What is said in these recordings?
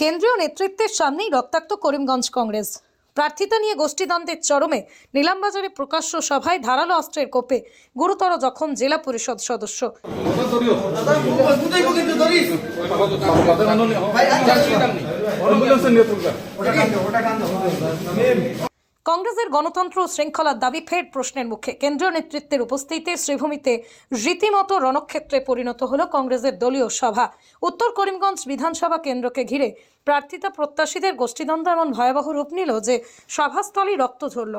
কেন্দ্রীয় নেতৃত্বের সামনেই রক্তাক্ত করিমগঞ্জ কংগ্রেস। প্রার্থিতা নিয়ে গোষ্ঠীদ্বন্দ্বের চরমে নিলামবাজারে প্রকাশ্য সভায় ধারালো অস্ত্রের কোপে গুরুতর জখম জেলা পরিষদ সদস্য। কংগ্রেসের গণতন্ত্র শৃঙ্খলার দাবি ফের প্রশ্নের মুখে। কেন্দ্রীয় নেতৃত্বের উপস্থিতিতে শ্রীভূমিতে রীতিমতো রণক্ষেত্রে পরিণত হলো কংগ্রেসের দলীয় সভা। উত্তর করিমগঞ্জ বিধানসভা কেন্দ্রকে ঘিরে প্রার্থিতা প্রত্যাশীদের গোষ্ঠীদ্বন্দ্ব এমন ভয়াবহ রূপ নিল যে সভাস্থলই রক্ত ঝরল।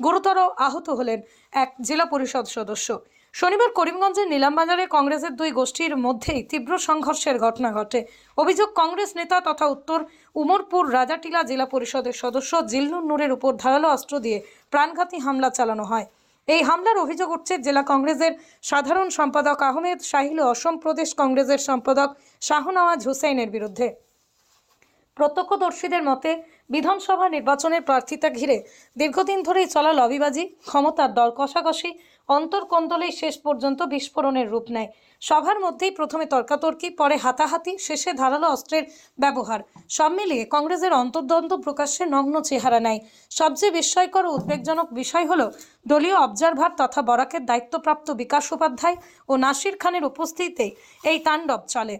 গুরুতর আহত হলেন এক জেলা পরিষদ সদস্য। শনিবার করিমগঞ্জের নিলামবাজারে কংগ্রেসের দুই গোষ্ঠীর মধ্যেই তীব্র সংঘর্ষের ঘটনা ঘটে। অভিযোগ, কংগ্রেস নেতা তথা উত্তর উমরপুর রাজাটিলা জেলা পরিষদের সদস্য জিল্লুর নূরের উপর ধারালো অস্ত্র দিয়ে প্রাণঘাতী হামলা চালানো হয়। এই হামলার অভিযোগ উঠছে জেলা কংগ্রেসের সাধারণ সম্পাদক আহমেদ শাহিল ও অসম প্রদেশ কংগ্রেসের সম্পাদক শাহনওয়াজ হুসেইনের বিরুদ্ধে। প্রত্যক্ষদর্শীদের মতে, বিধানসভা নির্বাচনের প্রার্থিতা ঘিরে দীর্ঘদিন ধরেই চলা লবিবাজি, ক্ষমতার দর কষাকষি অন্তর্কন্দলেই শেষ পর্যন্ত বিস্ফোরণের রূপ নেয়। সভার মধ্যেই প্রথমে তর্কাতর্কি, পরে হাতাহাতি, শেষে ধারালো অস্ত্রের ব্যবহার। সব মিলিয়ে কংগ্রেসের অন্তর্দ্বন্দ্ব প্রকাশ্যে নগ্ন চেহারা নেয়। সবচেয়ে বিস্ময়কর ও উদ্বেগজনক বিষয় হল দলীয় অবজারভার তথা বরাকের দায়িত্বপ্রাপ্ত বিকাশ উপাধ্যায় ও নাসির খানের উপস্থিতিতেই এই তাণ্ডব চলে।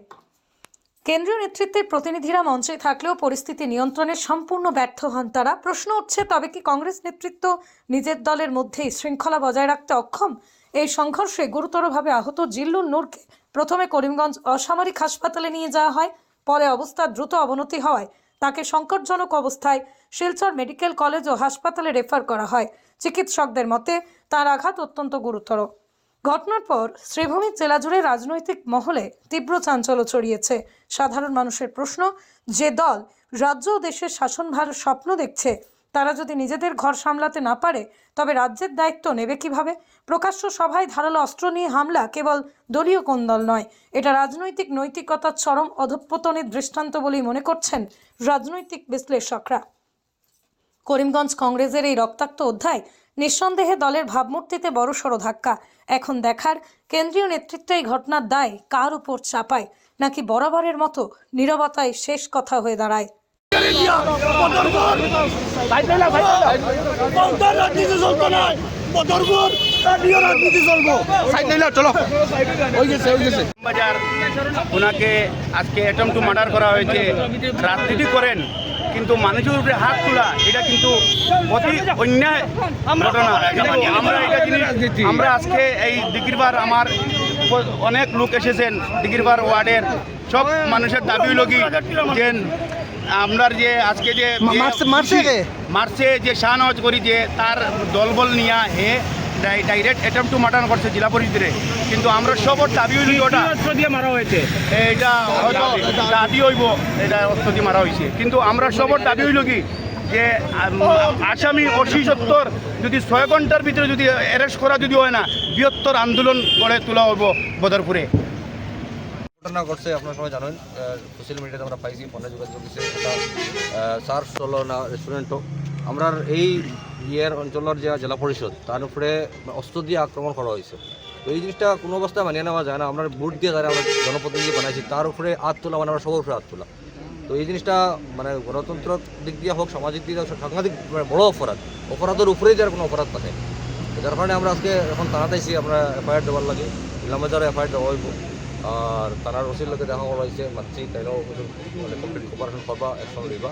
কেন্দ্রীয় নেতৃত্বের প্রতিনিধিরা মঞ্চে থাকলেও পরিস্থিতি নিয়ন্ত্রণে সম্পূর্ণ ব্যর্থ হন তারা। প্রশ্ন উঠছে, তবে কি কংগ্রেস নেতৃত্ব নিজের দলের মধ্যেই শৃঙ্খলা বজায় রাখতে অক্ষম? এই সংঘর্ষে গুরুতরভাবে আহত জিল্লুর নূরকে প্রথমে করিমগঞ্জ অসামরিক হাসপাতালে নিয়ে যাওয়া হয়, পরে অবস্থার দ্রুত অবনতি হওয়ায় তাকে সংকটজনক অবস্থায় শিলচর মেডিকেল কলেজ ও হাসপাতালে রেফার করা হয়। চিকিৎসকদের মতে, তার আঘাত অত্যন্ত গুরুতর। ঘটনার পর শ্রীভূমি জেলা জুড়ে রাজনৈতিক মহলে তীব্র চাঞ্চল্য ছড়িয়েছে। সাধারণ মানুষের প্রশ্ন, যে দল রাজ্য ও দেশের শাসনভার স্বপ্ন দেখছে, তারা যদি নিজেদের ঘর সামলাতে না পারে, তবে রাজ্যের দায়িত্ব নেবে কীভাবে? প্রকাশ্য সভায় ধারালো অস্ত্র নিয়ে হামলা কেবল দলীয় কোন্দল নয়, এটা রাজনৈতিক নৈতিকতার চরম অধঃপতনের দৃষ্টান্ত বলেই মনে করছেন রাজনৈতিক বিশ্লেষকরা। করিমগঞ্জ কংগ্রেসের এই রক্তাক্ত অধ্যায় নিঃসন্দেহে দলের ভাবমূর্তিতে বড়সড় ধাক্কা। এখন দেখার কেন্দ্রীয় নেতৃত্ব এই ঘটনার দায় কার উপর চাপায়? নাকি বরাবরের মতো নীরবতায় শেষ কথা হয়ে দাঁড়ায়? ওনাকে আজকে অ্যাটম টু মার্ডার করা হয়েছে। রাজনীতি করেন। কিন্তু মানুষের উপরে হাত তোলা এটা কিন্তু অতি অন্যায় ঘটনা। আমরা এটা জিনিস আমরা আজকে এই দিগিরবার আমার অনেক লোক এসেছেন দিগিরবার ওয়ার্ডের। সব মানুষের দাবি হলো কি যে আমরা যে আজকে যে মারছে- মারছে কে? মার্চে যে শাহনওয়াজ করি যে তার দলবল নিয়া হে ডাইরেক্ট অ্যাটেম্প টু মার্ডার করছে জেলা পরিষদে কিন্তু আমরা সবর দাবি হইল ওটা অস্ত্র দিয়ে মারা হয়েছে। এইটা হয়তো দাবি হইব এটা অস্ত্র দিয়ে মারা হয়েছে কিন্তু আমরা সবর দাবি হইল কি? যে আসামি অশি সত্তর যদি ছয় ঘণ্টার ভিতরে যদি অ্যারেস্ট করা যদি হয় না বৃহত্তর আন্দোলন গড়ে তোলা হইব বদরপুরে। ঘটনা ঘটছে আপনারা সবাই জানেন সোশ্যাল মিডিয়াতে আমরা পাইছি ফোনে যোগাযোগ সার্চ চলো না রেস্টুরেন্টও আমরা এই ইয়ের অঞ্চলের যে জেলা পরিষদ তার উপরে অস্ত্র দিয়ে আক্রমণ করা হয়েছে তো এই জিনিসটা কোনো অবস্থায় মানিয়ে নেওয়া যায় না। আমরা ভোট দিয়ে যারা আমরা জনপ্রতিনিধি বানাইছি তার উপরে হাত তোলা মানে আমরা সবার উপরে হাত তোলা। তো এই জিনিসটা মানে গণতন্ত্র দিক দিয়ে হোক সামাজিক দিক দিয়ে সাংঘাতিক মানে বড় অপরাধ অপরাধের উপরেই যার কোনো অপরাধ থাকে যার কারণে আমরা আজকে এখন থানাতে আমরা এফআইআর দেওয়ার লাগে। ইলামাজারে এফআইআর দেওয়া হইব। আর থানার ওসির লোকে দেখা করা হয়েছে মাতৃ তাইলেও মানে কমপ্লিট কোপারেশন করবা অ্যাকশন লইবা।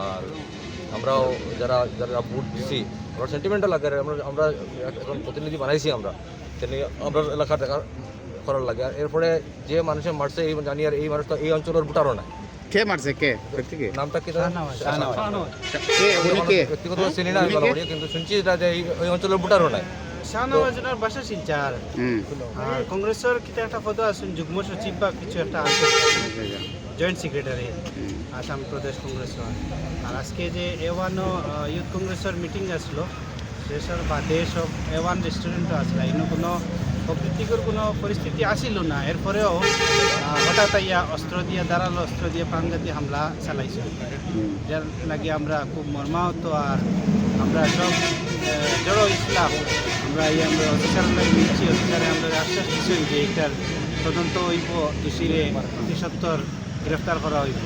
আর আমরাও যারা যারা ভোট দিছি আমরা সেন্টিমেন্টাল লাগে আমরা আমরা এখন প্রতিনিধি বানাইছি আমরা। তেমনি আমরা এলাকা দেখা করার লাগে। আর এরপরে যে মানুষের মারছে এই জানি আর এই মানুষটা এই অঞ্চলের ভোটারও নাই। কে মারছে? কে? নামটা কি কে? উনি কে? ব্যক্তিগত চিনি না কিন্তু শুনছি এটা যে এই অঞ্চলের ভোটারও নাই। শাহনওয়াজের বাসা শিলচার আর কংগ্রেসের কিতা একটা পদ আছেন যুগ্ম সচিব বা কিছু একটা আছে। জয়েন্ট সেক্রেটারি আসাম প্রদেশ কংগ্রেসের। আর আজকে যে এ ওয়ান ইউথ কংগ্রেসের মিটিং আসলো, দেশের বাদে সব এ ওয়ান রেস্টুরেন্টও আসলো। এনে কোনো অপ্রীতিকর কোনো পরিস্থিতি আসিল না। এরপরেও হঠাৎ ইয়া অস্ত্র দিয়ে দাঁড়াল, অস্ত্র দিয়ে প্রাণঘাতী হামলা চালাইছে। যার লাগে আমরা খুব মর্মাহত আর আমরা সব জড়ো ইসলাম আমরা এই আমরা অফিসার নিচ্ছি অফিসারে আমরা আশ্বাস দিচ্ছেন যে এটার তদন্ত হইব, দোষীরে অতি সত্তর গ্রেফতার করা হইব